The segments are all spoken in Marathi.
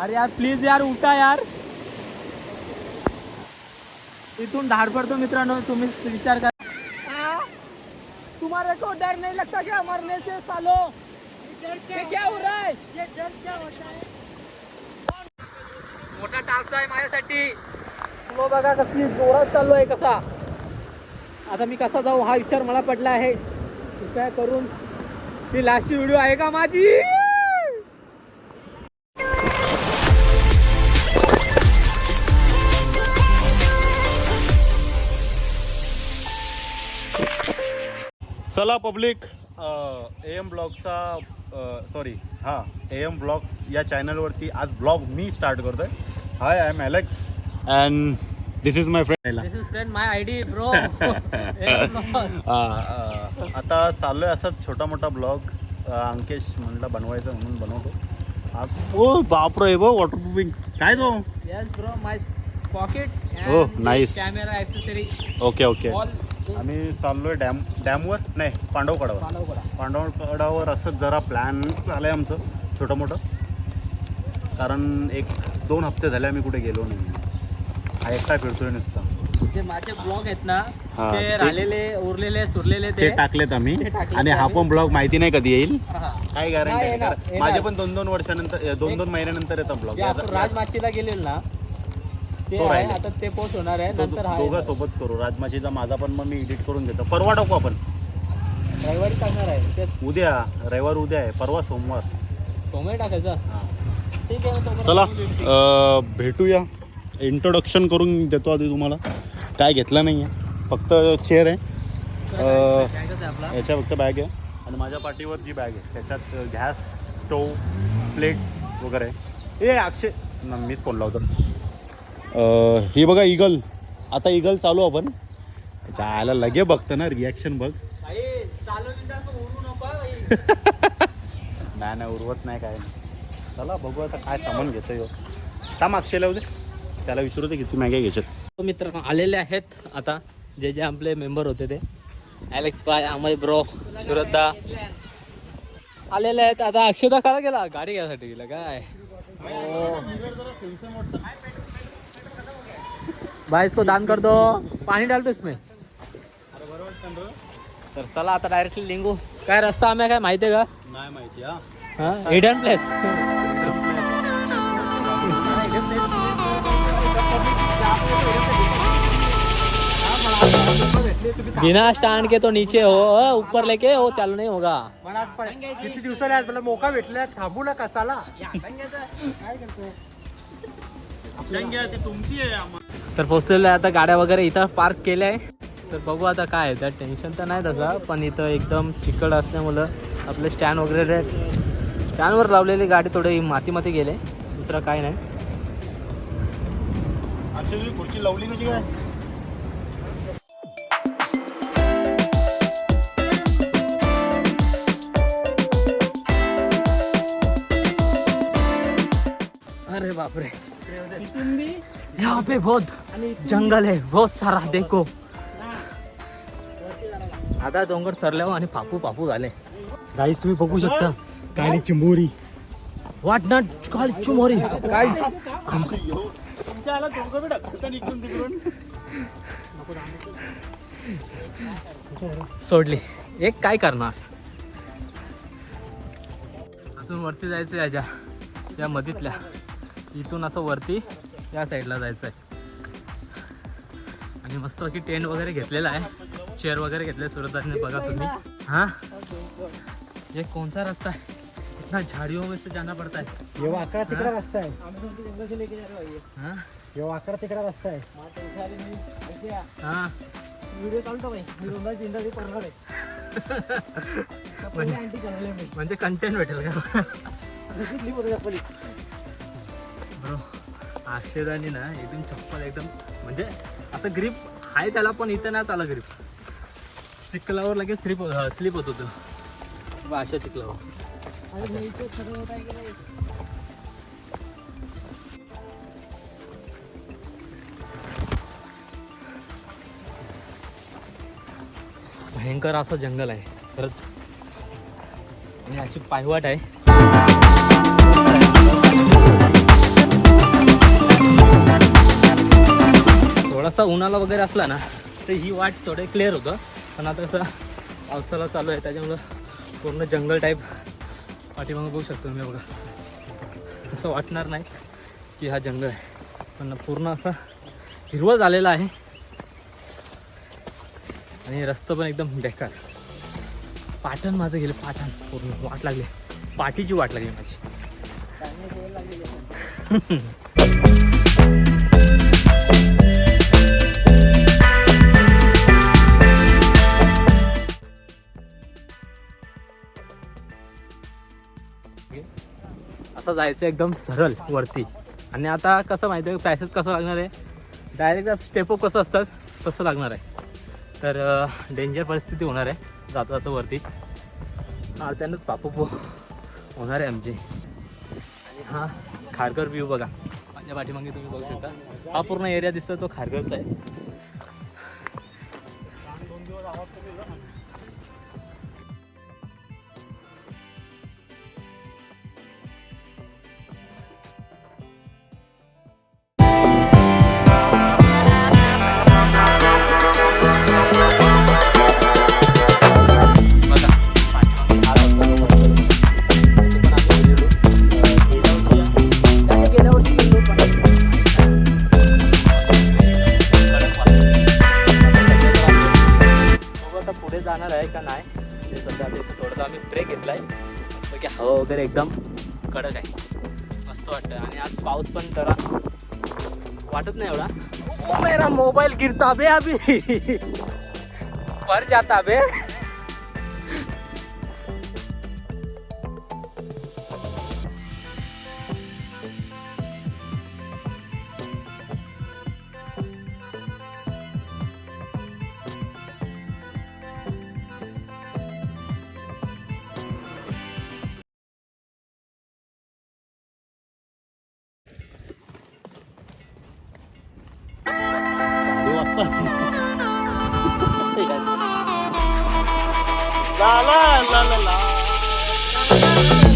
अरे यार प्लीज यार उठा यार. इथून धाड पडतो मित्रांनो तुम्ही विचार करा. तुम्हारे को डर नहीं लगता क्या मरने से सालो? ये क्या हो रहा है? मोठा टास्क आहे माझ्यासाठी. तो बघा कसली जोरात चाललोय कसा. आता मी कसा जाऊ हा विचार मला पडला आहे. कृपया करून? ती लास्टची व्हिडिओ आहे का माझी? चला पब्लिक. ए एम ब्लॉगचा सॉरी हां ए एम ब्लॉग्स या चॅनलवरती आज ब्लॉग मी स्टार्ट करतोय. Hi I am Alex and this is my friend this is friend my ID bro आता चाललोय असाच छोटा मोठा ब्लॉग अंकेश म्हणला बनवायचा म्हणून बनवतो. ओ बापरे बघ वॉटरप्रूफिंग काय तो? Yes bro my pocket Oh, nice. Camera okay okay आम्ही चाललोय डॅम डॅमवर? नाही पांडवकडावर पांडवकडावर असंच जरा प्लॅन झालं आहे आमचं छोटं मोठं कारण एक दोन हप्ते झाले आम्ही कुठे गेलो नाही. हा एकटा फिरतोय नुसता. जे माझे ब्लॉग आहेत ना हा, ते ते- राहिलेले उरलेले सुरलेले ते ते टाकलेत आम्ही. ते टाकलेत आणि हा आम्ही. पण ब्लॉग माहिती नाही कधी येईल. हा. काय नाही, गॅरंटी येणार, येणार. माझे पण दोन दोन वर्षानंतर दोन दोन महिन्यानंतर येतात जे आपण ब्लॉग राजमाचीला गेलेलो ना ते तो आहे राहिला. आता ते पोस्ट होणार आहे. नंतर हा दोघं येणार. सोबत करू. राजमाशीचा माझा पण मग मी एडिट करून घेतो. परवा टाकू आपण. रविवारी टाकणार आहे. तेच. उद्या. रविवार उद्या आहे. परवा सोमवार. सोमवारी टाकायचं? ठीक आहे मग तोपर्यंत चला. अ, भेटूया. इंट्रोडक्शन करून देतो आधी तुम्हाला. काय घेतलं नाही आहे फक्त चेअर आहे. अ, काय कसं आहे आपला याच्या फक्त बॅग आहे. आणि माझ्या पाठीवर जी बॅग आहे त्याच्यात गॅस स्टोव प्लेट्स वगैरे. आहे. ए अक्षय. न, मीच फोन लावतो अ, ही बघा इगल आता इगल चालू आपण. आयला लगे बघतं ना रिॲक्शन बघ. हा नाही नाही उरवत नाही काय. चला बघू आता काय सामान घेतो यो थांब अक्षयला होते त्याला विचारू दे किती मॅगे घ्यायच्यात मित्र आलेले आहेत आता. जे जे आपले मेंबर होते ते. ॲलेक्स बाय अमय ब्रो सुरतदा आलेले आहेत. आता अक्षदा करा गेला. गाडी घ्यायसाठी गेला काय? भाई इसको दान कर दो। पाणी डालतो इसमें। तर चला आता डायरेक्टली लिंगू काय रस्ता आम्ही काय माहिती आहे का? नाही माहिती हा. हा? हिडन प्लेस बिना स्टैंड के तो नीचे हो अ, ऊपर लेके वो चालू नहीं होगा. मला आज पण- किती दिवसाने आज मला मोका भेटला थांबू नका चला. तुमची आहे तर पोहोचलेलं आहे आता गाड्या वगैरे इथं पार्क केल्या आहे. तर बघू आता काय आहे त्यात टेन्शन तर नाही तसं पण इथं एकदम चिकट असल्यामुळं आपले स्टँड वगैरे स्टँडवर लावलेली गाडी थोडी माती माती गेले दुसरं काय नाही. खुर्ची लावली कशी काय? अरे बाप रे यहाँ पे बहुत जंगल है बहुत सारा देखो। आता डोंगर चरल्यावर आणि पापू पापू झाले. गाईस तुम्ही बघू शकता. काय चिंबोरी. वाट नॉट कॉल चुमोरी गाईस सोडली. एक काय करणार? अजून वरती जायचं याच्या या मधीतल्या. इथून असं वरती या साईडला जायचं आहे आणि मस्त की टेंट वगैरे घेतलेला आहे. चेअर वगैरे घेतले सुरतने बघा तुम्ही. हाँ? ये कौन सा रास्ता है इतना झाड़ियों में से जाना पड़ता है ये वाकडा तिकडा रस्ता आहे. हाँ? ये वाकडा तिकडा रस्ता आहे. हाँ? व्हिडिओ चालतो भाई मी रोंदा चिंता ते करणार आहे. म्हणजे म्हणजे कंटेंट भेटेल का? ब्रो. अक्षराने ना एकदम चप्पल एकदम म्हणजे असं ग्रीप आहे त्याला पण इथं नाही चाला ग्रीप चिखलावर लगेच स्लिप स्लिप होत होतं. अशा चिखलावर. भयंकर असं जंगल आहे. खरंच. आणि अशी पायवाट आहे. असा उन्हाला वगैरे असला ना तर ही वाट थोडे क्लिअर होतं. पण आता कसं पावसाला चालू आहे त्याच्यामुळं पूर्ण जंगल टाईप पाठीमागं बघू शकतो मी बघा. असं वाटणार नाही की हा जंगल आहे. पण पूर्ण असा हिरवं झालेला आहे. आणि रस्ता पण एकदम बेकार. पाटण माझं गेलं पाटण. पूर्ण वाट लागली. पाठीची वाट लागली माझी. असं जायचं एकदम सरळ वरती. आणि आता कसं माहिती आहे पॅसेज कसं लागणार आहे? डायरेक्ट स्टेप कसं असतात तसं लागणार आहे. तर डेंजर परिस्थिती होणार आहे जाता जाता वरती. त्यानंच पापू पो होणार आहे आमची. आणि हा खारघर व्ह्यू बघा. माझ्या पाठीमागे तुम्ही बघू शकता. हा पूर्ण एरिया दिसतो तो खारघरचा आहे. थोडंसं आम्ही ब्रेक घेतलाय. मस्त की हवा वगैरे एकदम कडक आहे. मस्त वाटतं आणि आज पाऊस पण जरा वाटत नाही एवढा. ओ, मेरा मोबाईल गिरता बे अभी. पर जाता बे. ला ला ला ला ला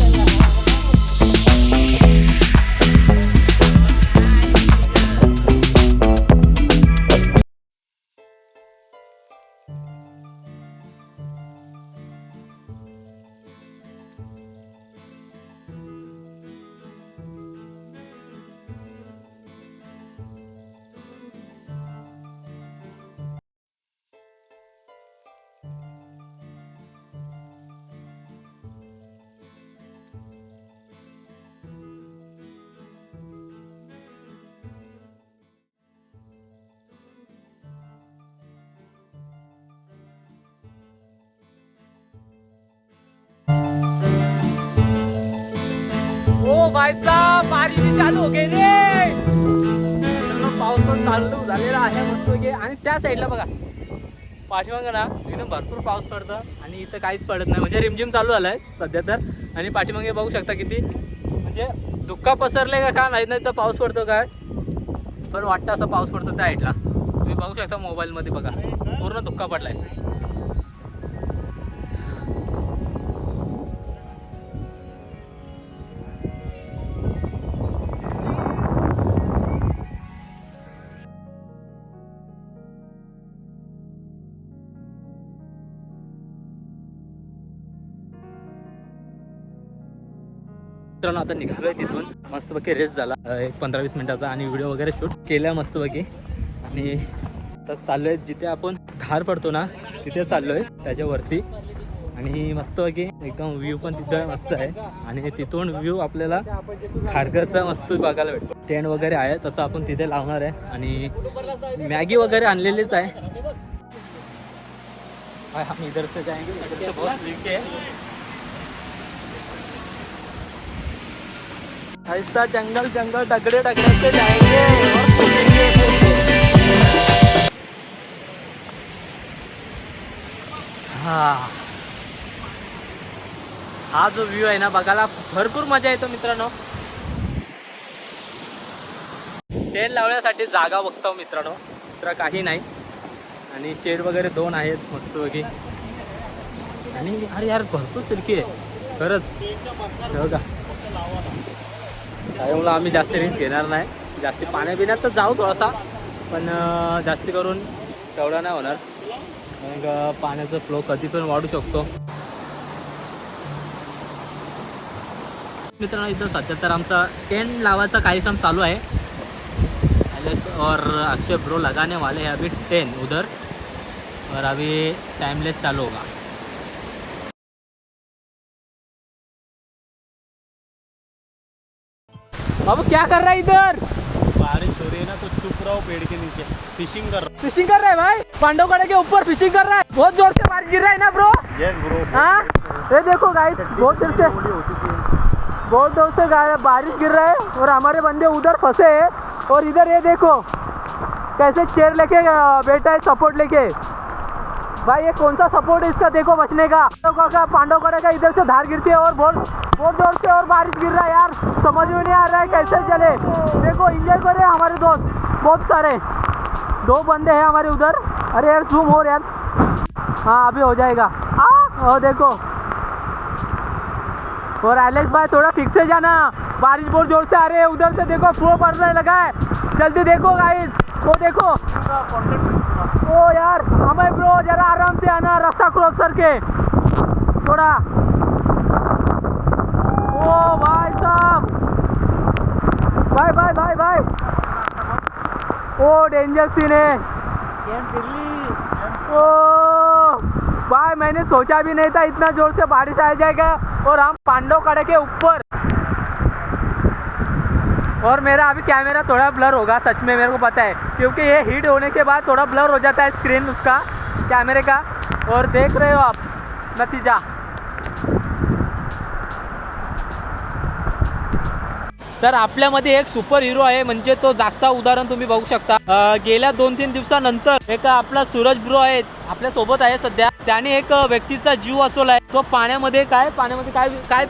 भाई साहब बारी भी चालू हो गई रे पाऊस पण चालू झालेला आहे म्हणतो की आणि त्या साईडला बघा पाठीमागं ना एकदम भरपूर पाऊस पडतं आणि इथं काहीच पडत नाही. म्हणजे रिमझिम चालू झालाय सध्या तर. आणि पाठीमागे बघू शकता किती म्हणजे धुक्का पसरले का काय माहीत नाही तर पाऊस पडतो काय पण वाटतं असं पाऊस पडतो त्या साईडला. तुम्ही बघू शकता मोबाईलमध्ये बघा. पूर्ण धुक्का पडलाय. मित्रांनो आता निघालोय तिथून. मस्तपैकी रेस्ट झाला. एक पंधरा वीस मिनिटाचा आणि व्हिडिओ वगैरे शूट केला मस्तपैकी. आणि आता चाललोय जिथे आपण धार पडतो ना तिथे चाललोय त्याच्यावरती. आणि मस्तपैकी एकदम व्ह्यू पण तिथं मस्त आहे. आणि तिथून व्ह्यू आपल्याला खारघरचा मस्त बघायला भेटतो. टेंट वगैरे आहे तसं आपण तिथे लावणार आहे. आणि मॅगी वगैरे आणलेलीच आहे. हम इधर से जाएंगे इधर से बहुत है ऐसा जंगल जंगल टकरे टकरे से जाएंगे और हा. हा जो व्ह्यू आहे ना बघायला भरपूर मजा येतो मित्रांनो. टेंट लावण्यासाठी जागा बघतो मित्रांनो. दुसरा काही नाही. आणि चेअर वगैरे दोन आहेत मस्तपैकी आणि अरे यार भरपूर सिल्की आहे. खरंच. हे बघा. त्यामुळं आम्ही जास्त रिस्क घेणार नाही. जास्ती पाण्या बिण्यात तर जाऊ थोडासा पण जास्ती करून तेवढा नाही होणार. मग पाण्याचा फ्लो कधी पण वाढू शकतो. मित्रांनो इथं सध्या तर आमचा टेंट लावायचा काही काम चालू आहे. एलेस और अक्षय ब्रो लगाने वाले हैं अभी टेन उधर और अभी टाइमलेस चालू होगा. बाबू क्या कर रहा है इधर? बारिश हो रही है ना तो चुप रहो पेड़ के नीचे। फिशिंग कर रहा फिशिंग कर रहा है भाई? पांडवकड़े के ऊपर फिशिंग कर रहा है। बहुत ज़ोर से बारिश गिर रहा है ना ब्रो यस ब्रो हाँ? ये देखो गाइस बहुत ज़ोर से बहुत ज़ोर से बारिश गिर रहा है और हमारे बंदे उधर फंसे हैं। और इधर ये देखो कैसे चेयर लेके बैठा है सपोर्ट लेके। भाई, ये कौन सा सपोर्ट है इसका? देखो बचने का। पांडव का पांडव का इधर से धार गिरती है और बहुत बहुत ज़ोर से और बारिश गिर रहा है यार। समझ में नहीं आ रहा है कैसे चले। देखो इंजॉय करे हमारे दोस्त। बहुत सारे। दो बंदे हैं हमारे उधर। अरे यार जूम हो यार। हाँ अभी हो जाएगा। आ और देखो। और एलेक्स भाई थोड़ा ठीक से जाना। बारिश बहुत ज़ोर से आ रही है। उधर से देखो फ्लो पड़ने लगा है। जल्दी देखो गाइस वो देखो। ओ यार हमें ब्रो जरा आराम से आना रास्ता क्रॉस करके। थोड़ा। ओ भाई साहब। भाई भाई भाई भाई। ओ डेंजर सीन है। ओ भाई मैंने सोचा भी नहीं था इतना ज़ोर से बारिश आ जाएगा। और हम पांडव कड़े के ऊपर। और मेरा अभी कैमरा थोड़ा ब्लर होगा, सच में मेरे को पता है, क्योंकि ये हीट होने के बाद थोड़ा ब्लर हो जाता है स्क्रीन उसका कैमरे का। और देख रहे हो आप, नतीजा। तर आपल्यामध्ये एक सुपर हिरो आहे म्हणजे तो जागता उदाहरण तुम्ही बघू शकता. गेल्या दोन तीन दिवसानंतर एक आपला सूरज ब्रो आहे आपल्यासोबत आहे सध्या. त्याने एक व्यक्तीचा जीव वाचवलाय. तो पाण्यामध्ये काय पाण्यामध्ये काय काय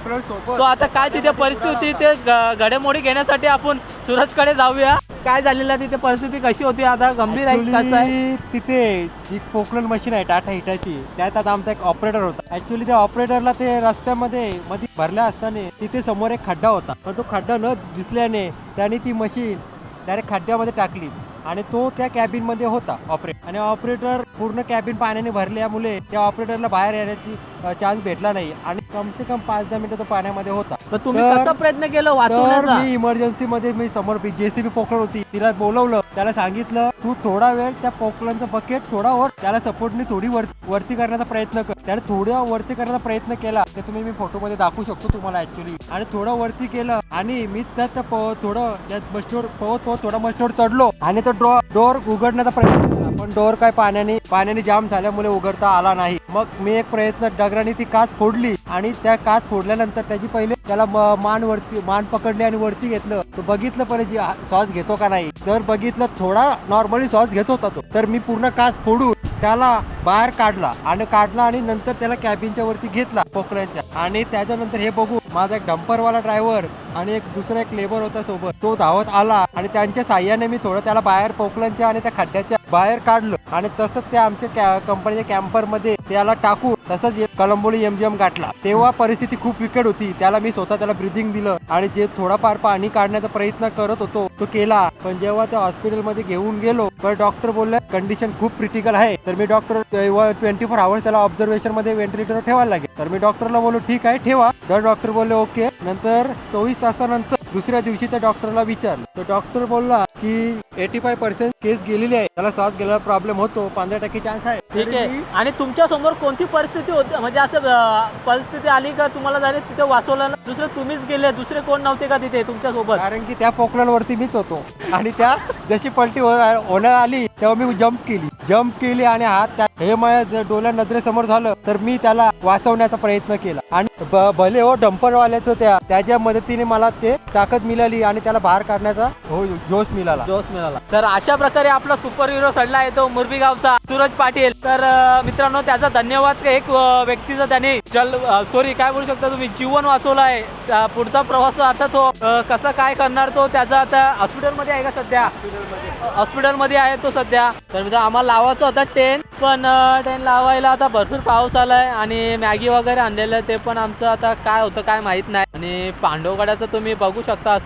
तो आता काय तिथे परिस्थिती ते घडामोडी घेण्यासाठी आपण सूरजकडे जाऊया. काय झालेलं तिथे परिस्थिती कशी होती? आता गंभीर आहे कसं आहे? Actually, तिथे जी पोकलन मशीन आहे टाटा हिटाची. त्यात आता आमचा एक ऑपरेटर होता. ऍक्च्युली त्या ऑपरेटरला ते रस्त्यामध्ये मध्ये भरल्या असताना तिथे समोर एक खड्डा होता. पण तो खड्डा न दिसल्याने त्याने ती मशीन डायरेक्ट खड्ड्यामध्ये टाकली. आणि तो त्या कॅबिनमध्ये होता ऑपरेट आणि ऑपरेटर पूर्ण कॅबिन पाण्याने भरल्यामुळे त्या ऑपरेटरला बाहेर येण्याची चान्स भेटला नाही. आणि कम से कम पाच दहा मिनिटं तो पाण्यामध्ये होता. तर तुम्ही कसा प्रयत्न केला तर वाचवण्याचा? मी इमर्जन्सी मध्ये मी समोर जेसीबी पोकळ होती. तिला बोलवलं. त्याला सांगितलं तू थोडा वेळ त्या पोकळांचं बकेट थोडा वर त्याला सपोर्टने थोडी वर वरती करण्याचा प्रयत्न कर. त्याने थोडा वरती करण्याचा प्रयत्न केला. ते तुम्ही मी फोटो मध्ये दाखवू शकतो तुम्हाला ऍक्च्युली आणि थोडं वरती केलं. आणि मी त्यात त्या प- थोडं त्या मस्टोर पोहत पोहत थोडा मस्टोर चढलो. आणि तो डो डोर उघडण्याचा प्रयत्न केला पण डोर काय पाण्याने पाण्याने जाम झाल्यामुळे उघडता आला नाही. मग मी एक प्रयत्न डगराने ती काच फोडली आणि त्या काच फोडल्यानंतर त्याची पहिले त्याला मान वरती मान पकडली आणि वरती घेतलं. तर बघितलं पहिले सॉस घेतो का नाही. तर बघितलं थोडा नॉर्मली सॉस घेत होता तो. तर मी पूर्ण काच फोडून त्याला बाहेर काढला आणि काढला आणि नंतर त्याला कॅबिनच्या वरती घेतला पोकळ्यांच्या आणि त्याच्यानंतर हे बघू माझा एक डंपरवाला ड्रायव्हर आणि एक दुसरा एक लेबर होता सोबत. तो धावत आला आणि त्यांच्या साह्याने मी थोडं त्याला बाहेर पोकळ्यांच्या आणि त्या खड्ड्याच्या बाहेर काढलं आणि तसंच त्या आमच्या कॅ- कंपनीच्या कॅम्परमध्ये त्याला टाकून तसंच एक कलंबोली एमजीएम गाठला. तेव्हा परिस्थिती खूप विकट होती. त्याला मी स्वतः त्याला ब्रिदिंग दिलं आणि जे थोडाफार पाणी काढण्याचा प्रयत्न करत होतो तो केला. पण जेव्हा त्या हॉस्पिटलमध्ये घेऊन गेलो तर डॉक्टर बोलले कंडिशन खूप क्रिटिकल आहे. तर मी डॉक्टर ट्वेंटी फोर आवर्स त्याला ऑब्झर्वेशनमध्ये व्हेंटिलेटर ठेवायला लागेल. तर मी डॉक्टरला बोललो ठीक आहे ठेवा. तर डॉक्टर बोलले ओके नंतर चोवीस तासानंतर दुसऱ्या दिवशी त्या डॉक्टरला विचारलं. तर डॉक्टर बोलला की एटी फाय पर्सेंट केस गेलेली आहे. त्याला श्वास गेलेला प्रॉब्लेम होतो. पंधरा टक्के चान्स आहे. ठीक आहे. आणि तुमच्यासमोर कोणती परिस्थिती होती? म्हणजे असं अं, परिस्थिती आली का तुम्हाला झाले? तिथे वाचवलं ना? दुसरे तुम्हीच गेले. दुसरे कोण नव्हते का तिथे तुमच्यासोबत कारण की त्या पोकलनवरती मीच होतो. आणि त्या जशी पलटी हो- होण्यात आली तेव्हा मी जम्प केली. जम्प केली आणि हात त्या हे माझ्या डोल्या डोळ्या नजरेसमोर झालं तर मी त्याला वाचवण्याचा प्रयत्न केला. आणि भले हो डंपरवाल्याचं त्या त्याच्या मदतीने मला ते ताकद मिळाली आणि त्याला बाहेर काढण्याचा हो जोश मिळाला. जोश मिळाला. तर अशा प्रकारे आपला सुपर हिरो सडला येतो मुरबी गावचा. सूरज पाटील. तर मित्रांनो त्याचा धन्यवाद एक व्यक्तीचा त्याने जल सॉरी काय बोलू शकता तुम्ही? जीवन वाचवलं आहे पुढचा प्रवास आता तो कसा काय करणार तो त्याचा आता हॉस्पिटलमध्ये आहे का सध्या? हॉस्पिटलमध्ये आहे तो सध्या. तर मित्र आम्हाला लावायचं होता टेन पण टेन लावायला आता भरपूर पाऊस आलाय आणि मॅगी वगैरे आणलेलं आहे ते पण आमचं आता काय होतं काय माहीत नाही. आणि पांडवगडाचं तुम्ही बघू शकता.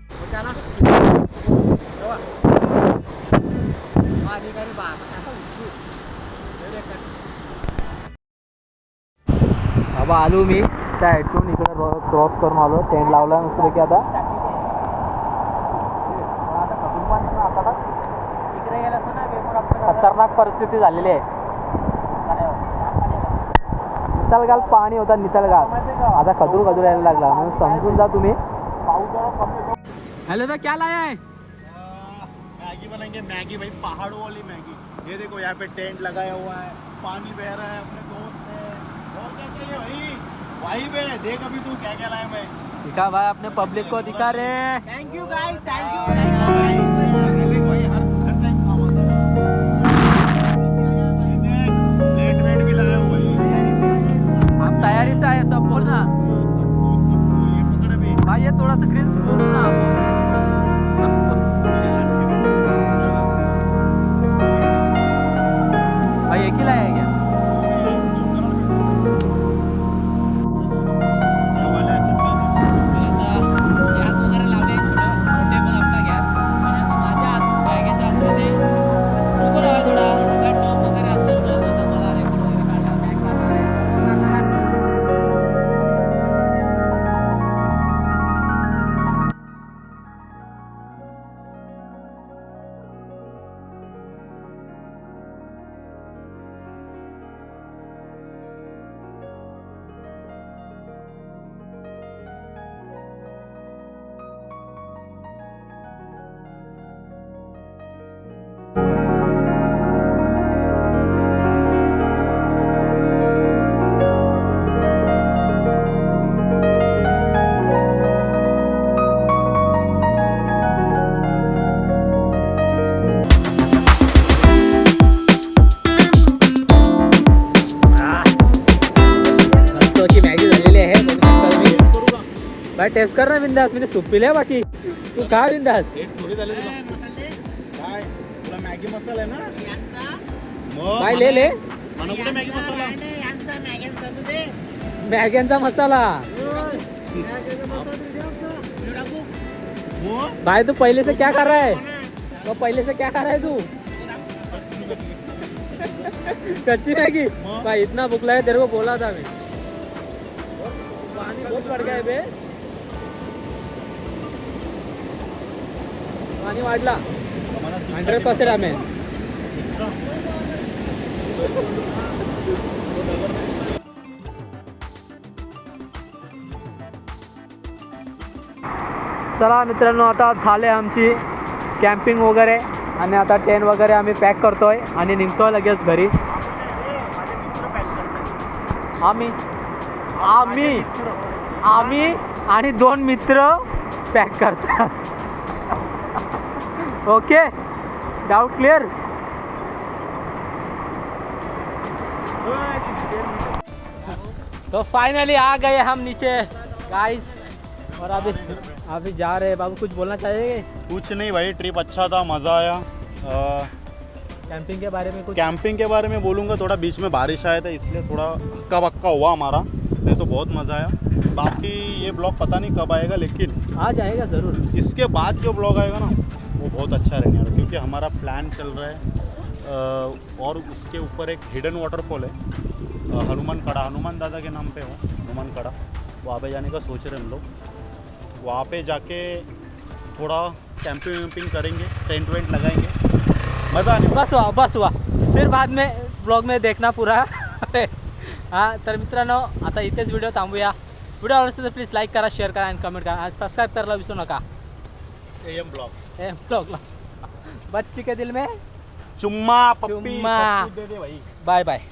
बाबा आलो मी. त्या हेडफोन इकडे क्रॉस करून आलो. टेंट लावला मस्त की आता. खतरनाक परिस्थिती झालेली आहे. निसर्गात पाणी होता निसर्गात. आता खदूर खदूर यायला लागला. म्हणून समजून जा तुम्ही. हॅलो क्या लाया है? मैगी बनाएंगे मैगी भाई पहाड़ों वाली मैगी। ये देखो यहाँ पे टेंट लगाया हुआ है पानी बह रहा है अपने दोस्त है और क्या चाहिए भाई। भाई बे देख अभी तू क्या क्या लाया मैं। दिखा भाई अपने पब्लिक को दिखा रे thank you guys thank you तैयारी से आए सब बोल ना सब कुछ सब कुछ ये पकड़े भी भाई ये थोड़ा सा क्रिंज बोल टेस्ट कर ना बिंदास मी सूप पिल्या बाकी. तू खा बिंदास. काय? तुला मॅगी मसाला आहे ना? मग भाई ले ले. मॅग्यांचा मसाला. भाई तू पहले से क्या कर रहा है? तो पहले से क्या कर रहा है तू? कच्ची मैगी? भाई इतना भूखला है तेरे को बोला था मैं पानी बहुत बढ़ गया है बे. पाणी वाढला. हंड्रेड पर्सेंट आम्ही. चला मित्रांनो आता झाले आमची कॅम्पिंग वगैरे आणि आता टेन वगैरे आम्ही पॅक करतोय आणि निघतोय लगेच घरी. आम्ही आम्ही आम्ही आणि दोन मित्र पॅक करतात. ओके डाउट क्लियर तो फाइनली आ गए हम नीचे गाइस और अभी अभी जा रहे हैं बाबू कुछ बोलना चाहिए कुछ नहीं भाई ट्रिप अच्छा था मज़ा आया। अ, कैंपिंग के बारे में कुछ? कैंपिंग के बारे में बोलूँगा थोड़ा बीच में बारिश आया था इसलिए थोड़ा हक्का बक्का हुआ हमारा नहीं तो बहुत मज़ा आया। बाकी ये ब्लॉग पता नहीं कब आएगा लेकिन आ जाएगा ज़रूर। इसके बाद जो ब्लॉग आएगा ना वो बहुत अच्छा रहने वाला क्योंकि हमारा प्लान चल रहा है और उसके ऊपर एक हिडन वाटरफॉल है हनुमान कड़ा हनुमान दादा के नाम पे हो हनुमान कड़ा वहाँ पे जाने का सोच रहे हैं हम लोग। वहाँ पे जाके थोड़ा कैंपिंग वैम्पिंग करेंगे टेंट वेंट लगाएँगे मज़ा आने बस हुआ बस हुआ। फिर बाद में ब्लॉग में देखना पूरा। हाँ तर मित्रांनो आता इथेच व्हिडिओ थांबूया। व्हिडिओ आवडला असेल तर प्लीज़ लाईक करा शेअर करा आणि कमेंट करा आणि सबस्क्राईब करायला विसरू नका. एम ब्लॉग ए बच्ची के दिल में? चुम्मा पप्पी चुम्मा. कुछ दे दे भाई। Bye bye.